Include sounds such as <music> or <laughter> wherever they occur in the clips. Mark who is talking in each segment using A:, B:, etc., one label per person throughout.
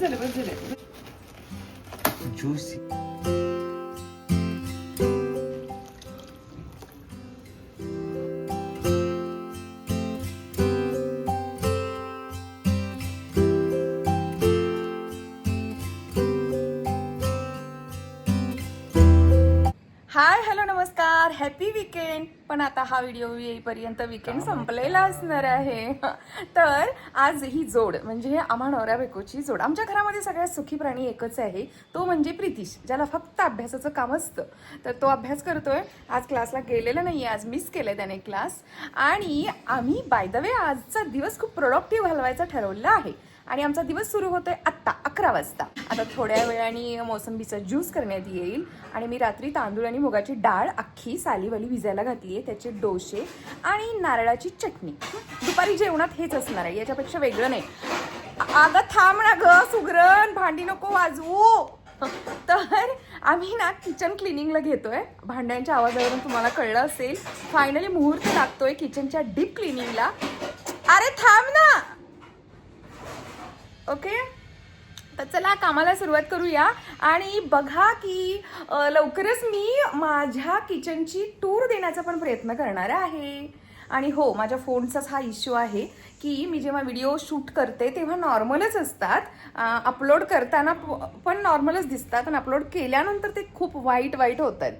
A: बस झालं बस झालं
B: ज्यूस
A: हाय हॅलो नमस्कार हॅपी विकेंड पण आता हा व्हिडिओ येईपर्यंत विकेंड संपलेला असणार आहे. <laughs> तर आज ही जोड म्हणजे आम्हा नवऱ्या बायकोची जोड. आमच्या घरामध्ये सगळ्यात सुखी प्राणी एकच आहे. तो म्हणजे प्रितीश ज्याला फक्त अभ्यासाचं काम असतं. तर तो अभ्यास करतोय. आज क्लासला गेलेला नाही आज मिस केलंय त्याने क्लास आणि आम्ही बाय द वे आजचा दिवस खूप प्रोडक्टिव्ह घालवायचा ठरवलं आहे. आणि आमचा दिवस सुरू होतोय आत्ता अकरा वाजता. आता थोड्या वेळाने मोसंबीचा ज्यूस करण्यात येईल. आणि मी रात्री तांदूळ आणि मुगाची डाळ अख्खी सालीवाली भिजायला घातली आहे त्याचे डोसे आणि नारळाची चटणी. दुपारी जेवणात हेच असणार आहे याच्यापेक्षा वेगळं नाही. अगं थांब ना ग सुगरण भांडी नको वाजवू. तर आम्ही ना किचन क्लिनिंगला घेतोय. भांड्यांच्या आवाजावरून तुम्हाला कळलं असेल. फायनली मुहूर्त लागतोय किचनच्या डीप क्लिनिंगला अरे थांब ना! ओके? तर चला कामाला सुरुवात करूया. आणि बघा की लवकरच मी माझ्या किचनची टूर देण्याचा पण प्रयत्न करणार आहे. आणि हो माझ्या फोनचाच हा इश्यू आहे की मी जेव्हा व्हिडिओ शूट करते तेव्हा नॉर्मलच असतात. अपलोड करताना प- पण नॉर्मलच दिसतात. आणि अपलोड केल्यानंतर ते खूप वाईट वाईट होत आहेत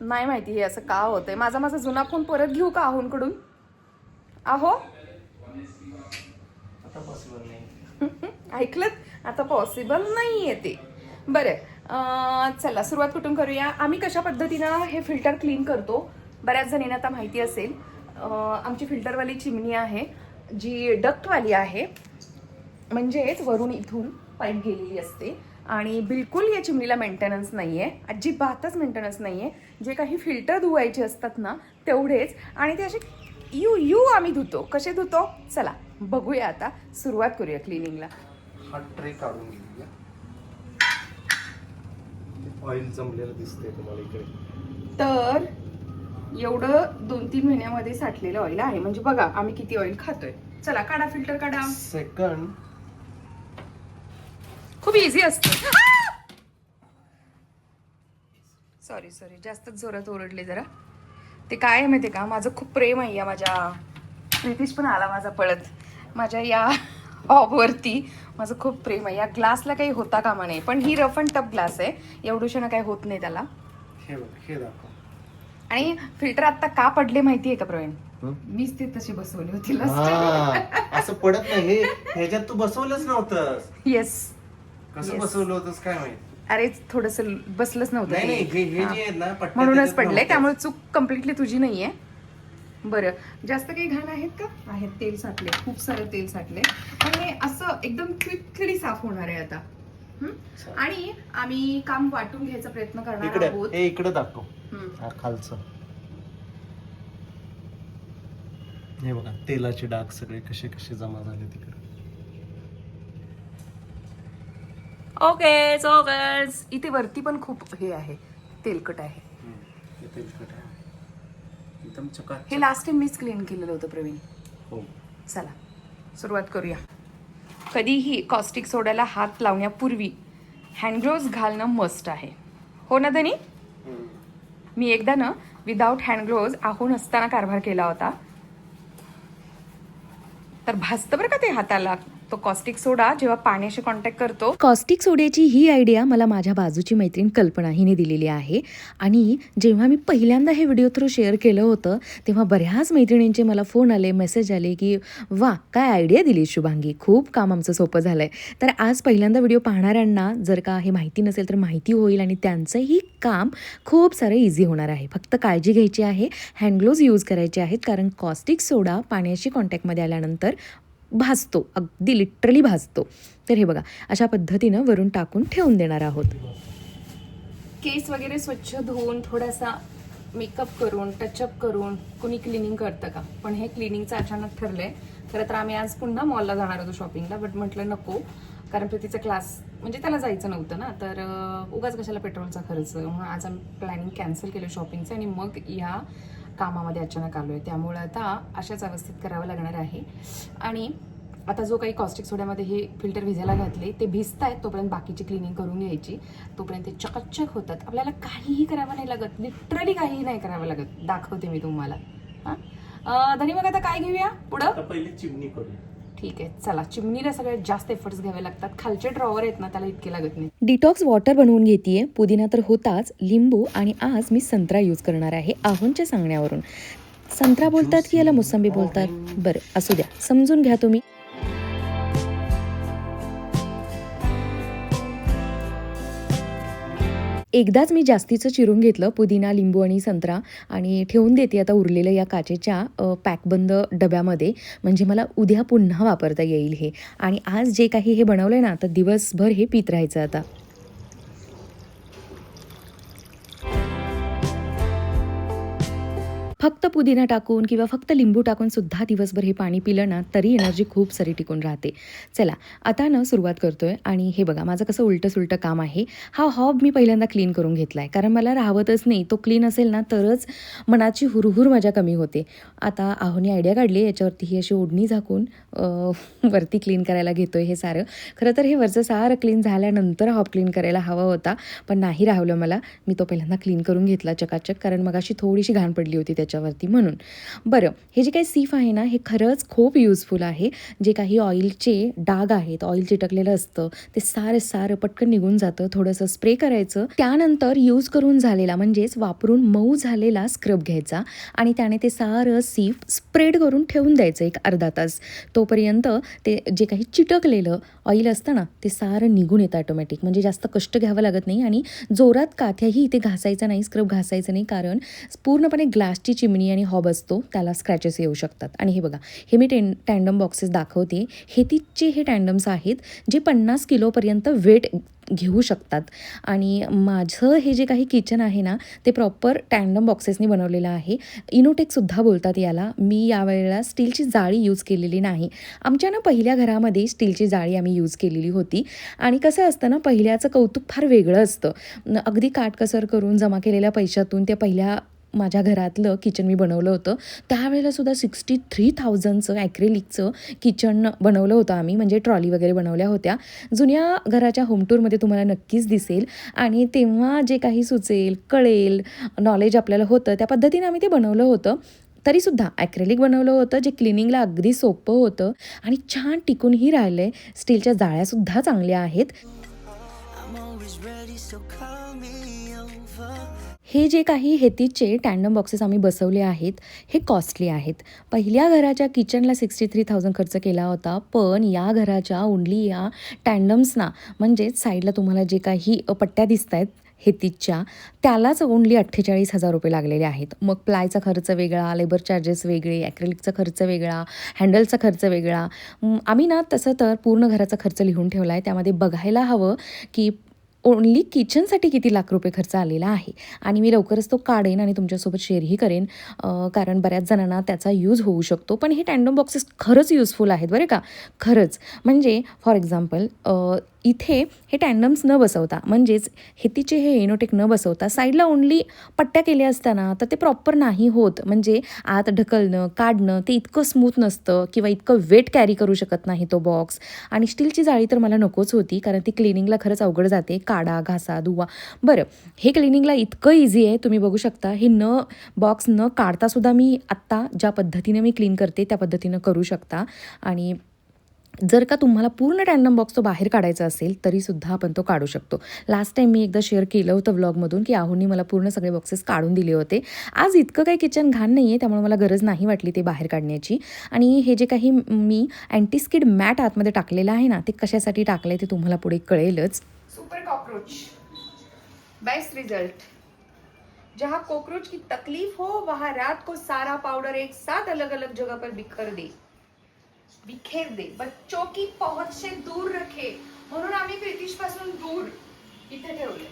A: नाही माहिती हे असं का होतंय. माझा माझा जुना फोन परत घेऊ का आहोंकडून आहो?
B: आता पॉसिबल नाही. <laughs>
A: ऐकलं आता पॉसिबल नाही आहे ते. बरं चला सुरुवात कुठून करूया? आम्ही कशा पद्धतीनं हे फिल्टर क्लीन करतो? बऱ्याच जणींना आता माहिती असेल. आमची फिल्टरवाली चिमणी आहे जी डक्टवाली आहे. म्हणजेच वरून इथून पाईप गेलेली असते. आणि बिलकुल या चिमणीला मेंटेनन्स नाही आहे अजिबातच मेंटेनन्स नाही आहे जे काही फिल्टर धुवायचे असतात ना तेवढेच. आणि ते असे यू यू आम्ही धुतो. कसे धुतो? चला. बघूया आता. सुरुवात करूया क्लिनिंगला
B: हा ट्रे काढून घेऊया. ऑइल जमलेलं दिसतंय तुम्हाला इकडे.
A: तर एवढं दोन तीन महिन्यामध्ये साठलेलं ऑइल आहे. म्हणजे बघा आम्ही किती ऑइल खातोय. चला काढा फिल्टर काढा.
B: सेकंड
A: खूप इझी असतं. सॉरी सॉरी जास्तच जोरात ओरडले जरा. ते काय आहे माहिती का? माझं खूप प्रेम आहे या माझ्या. प्रितीश पण आला माझा पळत. माझ्या या <laughs> हॉबवरती माझं खूप प्रेम आहे. या ग्लासला काही होता कामा नाही पण ही रफ अँड टफ ग्लास आहे. एवढूशानं काही होत नाही त्याला.
B: हे बघ हे दाखव.
A: आणि फिल्टर आता का पडले माहिती आहे का प्रवीण?
B: हं?
A: मीच ते तशी बसवली होती
B: हा, असं पडत नाही. हे ह्याच्यात तू बसवलंच नव्हतंस.
A: येस
B: कसं
A: Yes.
B: बसवलं होतंस काय माहीत?
A: अरे थोडस बसलंच नव्हतं.
B: नाही नाही हे हे
A: हा.
B: जे आहेत ना पट्ट्या
A: म्हणूनच
B: त्याच्यात
A: पडले
B: नव्हत्या.
A: त्यामुळे चूक कम्प्लिटली तुझी नाहीये. बरं. जास्त काही घाण आहेत का? आहेत तेल साठले. खूप सारं तेल साठले. पण हे असं एकदम क्विकली साफ होणार आहे आता. हं? आणि आम्ही काम वाटून घ्यायचा प्रयत्न करणार
B: इकडे
A: आहोत.
B: हे इकडे दाखव.
A: हं.
B: हा खालचं. हे बघा तेलाचे डाग सगळे कसे कसे जमा झाले तिकडे.
A: ओके सो गर्ल्स इथे वरती पण खूप हे आहे. तेलकट आहे.
B: हे तेलकट आहे. एकदम चकाक
A: हे लास्ट टाइम मीच क्लीन केलेलं होतं प्रवीण.
B: हो.
A: चला सुरुवात करूया. कधीही कॉस्टिक सोड्याला हात लावण्यापूर्वी हँडग्लोव्ज घालणं मस्ट आहे. हो ना धनी? मी एकदा ना विदाऊट हँडग्लोव्ज आहून असताना कारभार केला होता. तर भासतं बरं का ते हाताला? तो कॉस्टिक सोडा जेव्हा पाण्याशी कॉन्टॅक्ट करतो.
C: कॉस्टिक सोड्याची ही आयडिया मला माझ्या बाजूची मैत्रीण कल्पना हिने दिलेली आहे. आणि जेव्हा मी पहिल्यांदा हे व्हिडिओ थ्रू शेअर केलं होतं तेव्हा बऱ्याच मैत्रिणींचे मला फोन आले मेसेज आले की वा काय आयडिया दिली शुभांगी? खूप काम आमचं सोपं झालं आहे तर आज पहिल्यांदा व्हिडिओ पाहणाऱ्यांना जर का हे माहिती नसेल तर माहिती होईल आणि त्यांचंही काम खूप सारं इझी होणार आहे. फक्त काळजी घ्यायची आहे हँडग्लोव्ज यूज करायचे आहेत कारण कॉस्टिक सोडा पाण्याशी कॉन्टॅक्टमध्ये आल्यानंतर भाजतो अगदी लिटरली भाजतो. तर हे बघा अशा पद्धतीनं वरून टाकून ठेवून देणार आहोत.
A: केस वगैरे स्वच्छ धुवून थोडासा मेकअप करून टचअप करून कुणी क्लिनिंग करतं का? पण हे क्लिनिंगचं अचानक ठरलंय. खरं तर आम्ही आज पुन्हा मॉलला जाणार होतो शॉपिंगला बट म्हटलं नको. कारण प्रीतीचा क्लास म्हणजे त्याला जायचं नव्हतं ना. तर उगाच कशाला पेट्रोलचा खर्च? म्हणून आज आम्ही प्लॅनिंग कॅन्सल केलं शॉपिंगचं आणि मग या कामामध्ये अचानक आलो आहे त्यामुळं आता अशाच अवस्थेत करावं लागणार आहे. आणि आता जो काही कॉस्टिक सोड्यामध्ये हे फिल्टर भिजायला घातले ते भिजत आहेत तोपर्यंत बाकीची क्लिनिंग करून घ्यायची. तोपर्यंत ते चकचक होतात. आपल्याला काहीही करावं नाही लागत. लिटरली काहीही नाही करावं लागत. दाखवते मी तुम्हाला. हां? धनी मग आता काय घेऊया? पुढं?
B: पहिली चिमणी करूया
A: ठीक आहे चला. चिमणीला सगळ्यात जास्त एफर्ट्स घ्यावे लागतात. खालचे ड्रॉवर आहेत ना त्याला इतके लागत नाही
C: डिटॉक्स वॉटर बनवून घेते पुदिना तर होताच. लिंबू आणि आज मी संत्रा यूज करणार आहे आहोंच्या सांगण्यावरून. संत्रा बोलतात की याला मोसंबी बोलतात? बरं असू द्या. समजून घ्या तुम्ही. एकदाच मी जास्तीचं चिरून घेतलं पुदिना लिंबू आणि संत्रा आणि ठेवून देते आता उरलेलं या काचेच्या पॅकबंद डब्यामध्ये. म्हणजे मला उद्या पुन्हा वापरता येईल हे. आणि आज जे काही हे बनवलं आहे ना आता दिवसभर हे पित राहायचं आता. फक्त पुदिना टाकून किंवा फक्त लिंबू टाकून सुद्धा दिवसभर हे पाणी पिलं ना तरी एनर्जी खूप सारी टिकून राहते. चला आता ना सुरुवात करतोय आणि हे बघा माझं कसं उलटं सुलटं काम आहे. हा हॉब मी पहिल्यांदा क्लीन करून घेतला आहे कारण मला राहतच नाही. तो क्लीन असेल ना तरच मनाची हुरहुर माझ्या कमी होते. आता आहोनी आयडिया काढली याच्यावरती ही अशी ओढणी झाकून वरती क्लीन करायला घेतोय हे सारं. खरं तर हे वरचं सारं क्लीन झाल्यानंतर हॉब क्लीन करायला हवा होता. पण नाही राहवलं मला. मी तो पहिल्यांदा क्लीन करून घेतला चकाचक. कारण मग अशी थोडीशी घाण पडली होती त्याच्यावरती म्हणून. बरं हे जे काही सीफ आहे ना हे खरंच खूप युजफुल आहे. जे काही ऑइलचे डाग आहेत ऑइल चिटकलेलं असतं ते सारं सारं पटकन निघून जातं थोडंसं स्प्रे करायचं. त्यानंतर यूज करून झालेला म्हणजेच वापरून मऊ झालेला स्क्रब घ्यायचा आणि त्याने ते सारं सीफ स्प्रेड करून ठेवून द्यायचं एक अर्धा तास. तोपर्यंत ते जे काही चिटकलेलं ऑइल असतं ना ते सारं निघून येतं ऑटोमॅटिक म्हणजे जास्त कष्ट घ्यावं लागत नाही आणि जोरात काथ्याही इथे घासायचं नाही स्क्रब घासायचं नाही. कारण पूर्णपणे ग्लासची चिमणी आणि हॉब असतो त्याला स्क्रॅचेस येऊ शकतात. आणि हे बघा हे मी टेन टँडम बॉक्सेस दाखवते. हेतीचे हे टँडम्स आहेत जे पन्नास किलोपर्यंत वेट घेऊ शकतात. आणि माझं हे जे काही किचन आहे ना ते प्रॉपर टँडम बॉक्सेसनी बनवलेलं आहे. इनोटेकसुद्धा बोलतात याला. मी यावेळेला स्टीलची जाळी यूज केलेली नाही. आमच्या ना पहिल्या घरामध्ये स्टीलची जाळी आम्ही यूज केलेली होती. आणि कसं असतं ना पहिल्याचं कौतुक फार वेगळं असतं. अगदी काटकसर करून जमा केलेल्या पैशातून त्या पहिल्या माझ्या घरातलं किचन मी बनवलं होतं. त्यावेळेलासुद्धा सिक्स्टी थ्री थाउजंडचं ॲक्रेलिकचं किचन बनवलं होतं आम्ही. म्हणजे ट्रॉली वगैरे बनवल्या होत्या. जुन्या घराच्या होम टूरमध्ये तुम्हाला नक्कीच दिसेल. आणि तेव्हा जे काही सुचेल कळेल नॉलेज आपल्याला होतं त्या पद्धतीने आम्ही ते बनवलं होतं. तरीसुद्धा ॲक्रेलिक बनवलं होतं जे क्लिनिंगला अगदी सोपं होतं. आणि छान टिकूनही राहिलं आहे स्टीलच्या जाळ्यासुद्धा चांगल्या आहेत. हे जे काही हेतीचे टँडम बॉक्सेस आम्ही बसवले आहेत हे कॉस्टली आहेत. पहिल्या घराच्या किचनला सिक्स्टी थ्री थाउजंड खर्च केला होता पण या घराच्या ओनली या टँडम्सना म्हणजेच साईडला तुम्हाला जे काही पट्ट्या दिसत आहेत हेतीच्या त्यालाच ओनली अठ्ठेचाळीस हजार रुपये लागलेले आहेत. मग प्लायचा खर्च वेगळा लेबर चार्जेस वेगळे ॲक्रेलिकचा खर्च वेगळा हँडलचा खर्च वेगळा. आम्ही ना तसं तर पूर्ण घराचा खर्च लिहून ठेवला आहे त्यामध्ये बघायला हवं की ओन्ली किचनसाठी किती लाख रुपये खर्च आलेला आहे. आणि मी लवकरच तो काढेन आणि तुमच्यासोबत शेअरही करेन कारण बऱ्याच जणांना त्याचा यूज होऊ शकतो. पण हे टँडम बॉक्सेस खरंच युजफुल आहेत बरं का? खरंच. म्हणजे फॉर एक्झाम्पल इथे हे टँडम्स न बसवता म्हणजेच हेतीचे हे एनोटेक न बसवता साईडला ओनली पट्ट्या केल्या असताना तर ते प्रॉपर नाही होत. म्हणजे आत ढकलणं काढणं ते इतकं स्मूथ नसतं किंवा इतकं वेट कॅरी करू शकत नाही तो बॉक्स आणि स्टीलची जाळी तर मला नकोच होती कारण ती क्लिनिंगला खरंच अवघड जाते. काढा घासा धुवा. बरं हे क्लिनिंगला इतकं इझी आहे तुम्ही बघू शकता. हे न बॉक्स न काढतासुद्धा मी आत्ता ज्या पद्धतीने मी क्लीन करते त्या पद्धतीनं करू शकता. आणि जर का तुम्हाला पूर्ण टँडम बॉक्स तो बाहेर काढायचा असेल तरीसुद्धा आपण तो काढू शकतो. लास्ट टाईम मी एकदा शेअर केलं होतं व्लॉगमधून की आहोंनी मला पूर्ण सगळे बॉक्सेस काढून दिले होते. आज इतकं काही किचन घाण नाही आहे त्यामुळे मला गरज नाही वाटली ते बाहेर काढण्याची. आणि हे जे काही मी अँटीस्किड मॅट आतमध्ये टाकलेलं आहे ना ते कशासाठी टाकलं ते तुम्हाला पुढे कळेलच.
A: सुपर कॉकरोच बेस्ट रिजल्ट जहाँ कॉकरोच की तकलीफ हो वहाँ रात को सारा पाउडर एक साथ अलग अलग जगह पर बिखर दे. बिखेर दे बच्चों की पहुंच से दूर रखे. म्हणून आम्ही ब्रिटिशपासून दूर इथे ठेवले.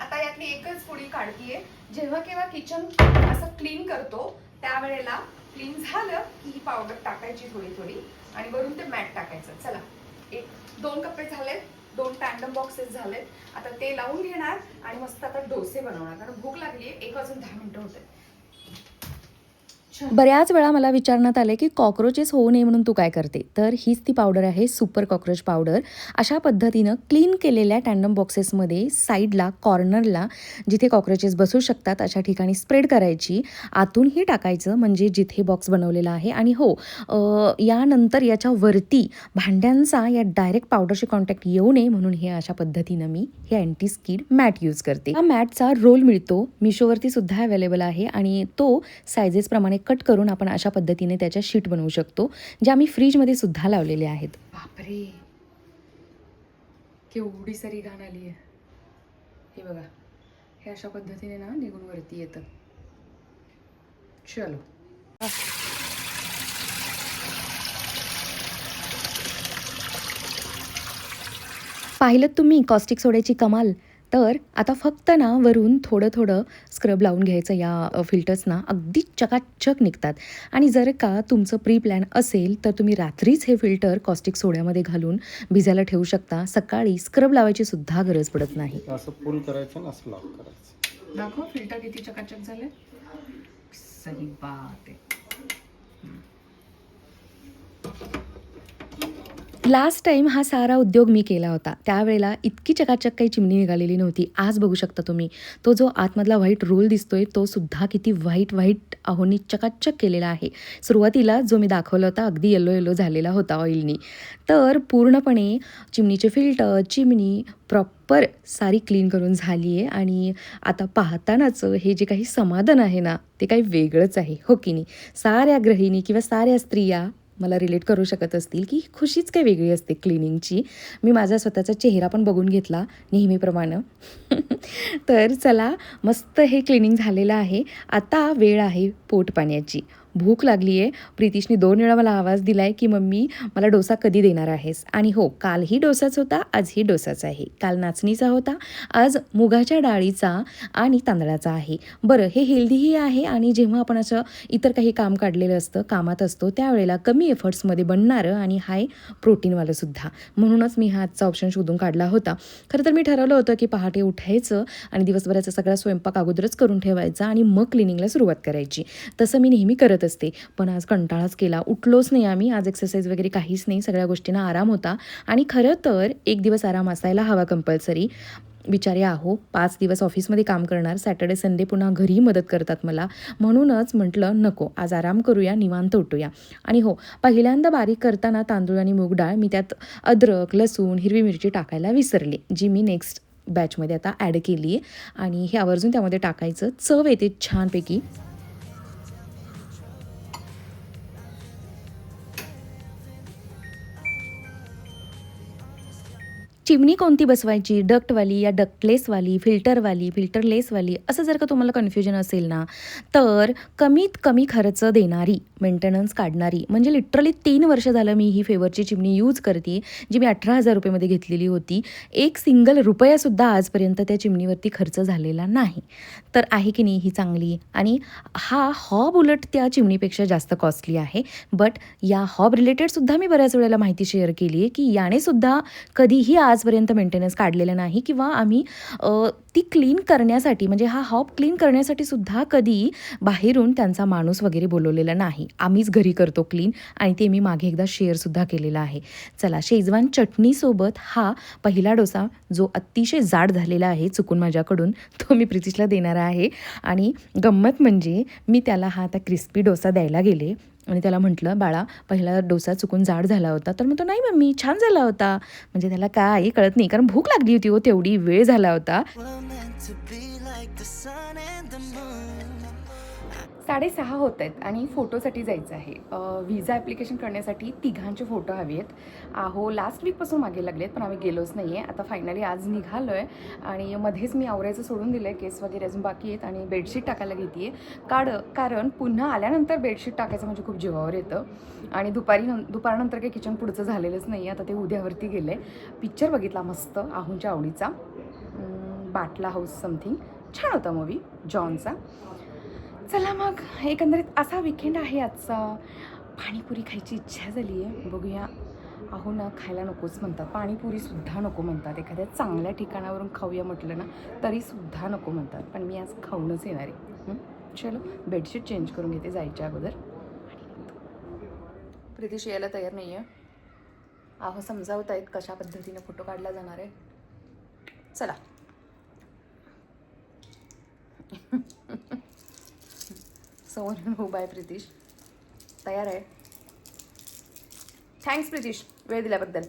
A: आता यातली एकच पुडी काढतीये जेव्हा केव्हा किचन असं क्लीन करतो त्यावेळेला क्लीन झालं की ही पावडर टाकायची थोडी थोडी आणि वरून ते मॅट टाकायचं. चला. एक दोन कप्पे झालेत. दोन टँडम बॉक्सेस झालेत. आता ते लावून घेणार आणि मस्त आता डोसे बनवणार. कारण भूक लागली एक वाजून दहा मिनिटं होते
C: बऱ्याच वेळा मला विचारण्यात आले की कॉक्रोचेस होऊ नये म्हणून तू काय करते? तर हीच ती पावडर आहे सुपर कॉक्रोच पावडर. अशा पद्धतीनं क्लीन केलेल्या टँडम बॉक्सेसमध्ये साईडला कॉर्नरला जिथे कॉक्रोचेस बसू शकतात अशा ठिकाणी स्प्रेड करायची. आतूनही टाकायचं म्हणजे जिथे बॉक्स बनवलेला आहे. आणि हो यानंतर याच्यावरती भांड्यांचा या डायरेक्ट पावडरशी कॉन्टॅक्ट येऊ नये म्हणून हे अशा पद्धतीनं मी हे अँटी स्किड मॅट यूज करते. हा मॅटचा रोल मिळतो. मिशोवरती सुद्धा अवेलेबल आहे आणि तो सायझेसप्रमाणे कट करून आपण अशा पद्धतीने त्याच्या शीट बनवू शकतो ज्या मी फ्रीजमध्ये सुद्धा लावलेले आहेत.
A: बापरे. केवढी सारी घाण आली आहे. हे बघा हे अशा पद्धतीने ना निघून वरती येतं. चलो.
C: पाहिलं तुम्ही कॉस्टिक सोड्याची कमाल? तर आता फक्त ना वरून थोडं थोडं स्क्रब लावून घ्यायचं या फिल्टर्सना अगदी चकाचक निघतात. आणि जर का तुमचं प्री प्लॅन असेल तर तुम्ही रात्रीच हे फिल्टर कॉस्टिक सोड्यामध्ये घालून भिजायला ठेवू शकता. सकाळी स्क्रब लावायची सुद्धा गरज पडत नाही.
B: असं फुल करायचं आणि असं लॉक करायचं.
A: दाखव फिल्टर किती चकाचक झाले? सही बात आहे.
C: लास्ट टाइम हा सारा उद्योग मी केला होता. त्यावेळेला इतकी चकाचक काही चिमणी निघालेली नव्हती. आज बघू शकता तुम्ही. तो जो आतमधला व्हाईट रोल दिसतोय तो सुद्धा किती व्हाईट व्हाईट आहोनी चकाचक केलेला आहे. सुरुवातीला जो मी दाखवला होता अगदी येलो येलो झालेला होता ऑइलनी तर पूर्णपणे चिमणीचे फिल्टर चिमणी प्रॉपर सारी क्लीन करून झाली आहे. आणि आता पाहतानाच हे जे काही समाधान आहे ना ते काही वेगळंच आहे. हो की नाही? साऱ्या गृहिणी किंवा साऱ्या स्त्रिया मला रिलेट करू शकत असतील की खुशीच काही वेगळी असते क्लिनिंगची मी माझा स्वतःचा चेहरा पण बघून घेतला नेहमीप्रमाणे. <laughs> तर चला मस्त हे क्लिनिंग झालेलं आहे. आता वेळ आहे पोट पाण्याची भूक लागली आहे. प्रितीशने दोन वेळा मला आवाज दिला आहे की मम्मी मला डोसा कधी देणार आहेस? आणि हो कालही डोसाच होता आजही डोसाच आहे. काल नाचणीचा होता आज मुगाच्या डाळीचा आणि तांदळाचा आहे. बरं हे हेल्दीही आहे आणि जेव्हा आपण असं इतर काही काम काढलेलं असतं कामात असतो त्यावेळेला कमी एफर्ट्समध्ये बनणारं आणि हाय प्रोटीनवालंसुद्धा म्हणूनच मी हा आजचा ऑप्शन शोधून काढला होता. खरं तर मी ठरवलं होतं की पहाटे उठायचं आणि दिवसभराचा सगळा स्वयंपाक अगोदरच करून ठेवायचा आणि मग क्लिनिंगला सुरुवात करायची. तसं मी नेहमी करत असते. पण आज कंटाळाच केला. उठलोच नाही आम्ही. आज एक्सरसाइज वगैरे काहीच नाही. सगळ्या गोष्टींना आराम होता. आणि खरं तर एक दिवस आराम असायला हवा कंपल्सरी बिचारे आहो पाच दिवस ऑफिसमध्ये काम करणार. सॅटर्डे संडे पुन्हा घरी मदत करतात मला. म्हणूनच म्हटलं नको. आज आराम करूया. निवांत उठूया. आणि हो पहिल्यांदा बारीक करताना तांदूळ आणि मूग डाळ मी त्यात अद्रक लसूण हिरवी मिरची टाकायला विसरले जी मी नेक्स्ट बॅचमध्ये आता ॲड केली आहे आणि हे आवर्जून त्यामध्ये टाकायचं. चव येते छानपैकी. चिमणी कोणती बसवायची? डक्टवाली या डक्टलेसवाली फिल्टरवाली फिल्टरलेसवाली? असं जर का तुम्हाला कन्फ्युजन असेल ना तर कमीत कमी खर्च देणारी मेंटेनन्स काढणारी म्हणजे लिटरली तीन वर्ष झालं मी ही फेवरची चिमणी यूज करते जी मी अठरा हजार रुपयेमध्ये घेतलेली होती. एक सिंगल रुपयासुद्धा आजपर्यंत त्या चिमणीवरती खर्च झालेला नाही. तर आहे की नाही ही चांगली? आणि हा हॉब उलट त्या चिमणीपेक्षा जास्त कॉस्टली आहे. बट या हॉब रिलेटेडसुद्धा मी बऱ्याच वेळेला माहिती शेअर केली आहे की याने सुद्धा कधीही आजपर्यंत मेंटेनन्स काढलेलं नाही किंवा आम्ही ती क्लीन करण्यासाठी म्हणजे हा हॉप क्लीन करण्यासाठी सुद्धा कधी बाहेरून त्यांचा माणूस वगैरे बोलवलेला नाही. आम्हीच घरी करतो क्लीन आणि ते मी मागे एकदा शेअरसुद्धा केलेला आहे. चला शेजवान चटणीसोबत हा पहिला डोसा जो अतिशय जाड झालेला आहे चुकून माझ्याकडून तो मी प्रितिशला देणार आहे. आणि गंमत म्हणजे मी त्याला हा आता क्रिस्पी डोसा द्यायला गेले आणि त्याला म्हटलं बाळा पहिला डोसा चुकून जाड झाला होता. तर मग तो नाही मम्मी छान झाला होता. म्हणजे त्याला काय कळत नाही कारण भूक लागली होती हो तेवढी वेळ झाला होता.
D: Meant to be like the sun and the moon.
A: साडेसहा होत आहेत आणि फोटोसाठी जायचं आहे. व्हिजा ॲप्लिकेशन करण्यासाठी तिघांचे फोटो हवे आहेत आहो लास्ट वीकपासून मागे लागले आहेत पण आम्ही गेलोच नाही आहे आता फायनली आज निघालो आहे आणि मध्येच मी आवरायचं सोडून दिलं आहे केस वगैरे अजून बाकी आहेत आणि बेडशीट टाकायला घेते आहे काढ कारण पुन्हा आल्यानंतर बेडशीट टाकायचं म्हणजे खूप जीवावर येतं. आणि दुपारी नं दुपारनंतर काही किचन पुढचं झालेलंच नाही आहे आता ते उद्यावरती गेलं आहे पिक्चर बघितला मस्त आहूंच्या आवडीचा. Batla house something. छान होता मूवी जॉनचा. चला मग एकंदरीत असा विकेंड आहे आजचा. पाणीपुरी खायची इच्छा झाली आहे. बघूया. अहो ना खायला नकोच म्हणतात. पाणीपुरीसुद्धा नको म्हणतात. एखाद्या चांगल्या ठिकाणावरून खाऊया म्हटलं ना तरीसुद्धा नको म्हणतात. पण मी आज खाऊनच येणार आहे. चलो बेडशीट चेंज करून घेते जायच्या अगोदर. प्रितीश यायला तयार नाही आहे अहो समजावत आहेत कशा पद्धतीने फोटो काढला जाणार आहे. चला. समोर हो बाय प्रीतिश तयार आहे थँक्स प्रितिश वेळ दिल्याबद्दल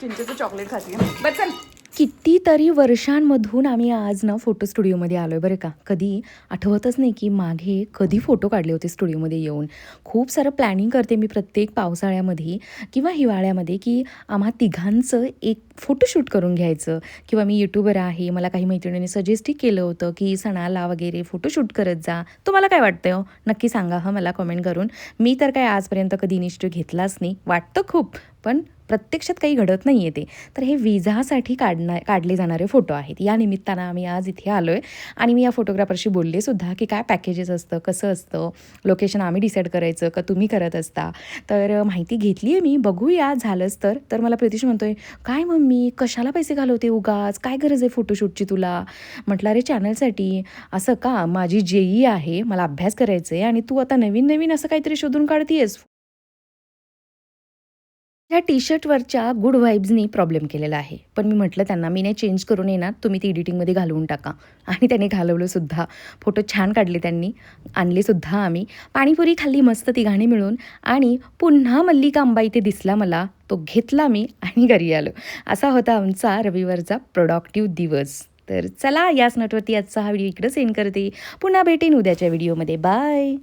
A: चिंचेचं चॉकलेट खाते बट चल.
C: कितीतरी वर्षांमधून आम्ही आज ना फोटो स्टुडिओमध्ये आलो आहे बरं का. कधी आठवतच नाही की मागे कधी फोटो काढले होते स्टुडिओमध्ये येऊन. खूप सारं प्लॅनिंग करते मी प्रत्येक पावसाळ्यामध्ये किंवा हिवाळ्यामध्ये की आम्हा तिघांचं एक फोटोशूट करून घ्यायचं. किंवा मी यूट्यूबर आहे मला काही मैत्रिणींनी सजेस्टही केलं होतं की सणाला वगैरे फोटोशूट करत जा. तुम्हाला काय वाटतं हो? नक्की सांगा हं मला कमेंट करून. मी तर काय आजपर्यंत कधी इनिशिएटिव्ह घेतलाच नाही. वाटतं खूप पण प्रत्यक्षात काही घडत नाही आहे ते. तर हे विजासाठी काढणार काढले जाणारे फोटो आहेत. या निमित्तानं आम्ही आज इथे आलो आहे आणि मी या फोटोग्राफरशी बोलले सुद्धा की काय पॅकेजेस असतं कसं असतं लोकेशन आम्ही डिसाईड करायचं का तुम्ही करत असता. तर माहिती घेतली आहे मी बघूया झालंच तर. तर मला प्रितिश म्हणतोय काय मम्मी कशाला पैसे घालवते उगाच? काय गरज आहे फोटोशूटची तुला? म्हटलं अरे चॅनलसाठी असं का? माझी जेई आहे मला अभ्यास करायचं आहे आणि तू आता नवीन नवीन असं काहीतरी शोधून काढतीयस. ह्या टी शर्टवरच्या गुड व्हाईब्सनी प्रॉब्लेम केलेला आहे. पण मी म्हटलं त्यांना मी नाही चेंज करून येणार. तुम्ही ती एडिटिंगमध्ये घालवून टाका. आणि त्याने घालवलंसुद्धा फोटो छान काढले त्यांनी. आणलेसुद्धा आम्ही. पाणीपुरी खाल्ली मस्त ती गाणी मिळून. आणि पुन्हा मल्लिका आंबा इथे दिसला मला. तो घेतला मी आणि घरी आलो. असा होता आमचा रविवारचा प्रोडक्टिव्ह दिवस. तर चला याच नटवरती आजचा हा व्हिडिओ इकडं सेंड करते. पुन्हा भेटेन उद्याच्या व्हिडिओमध्ये बाय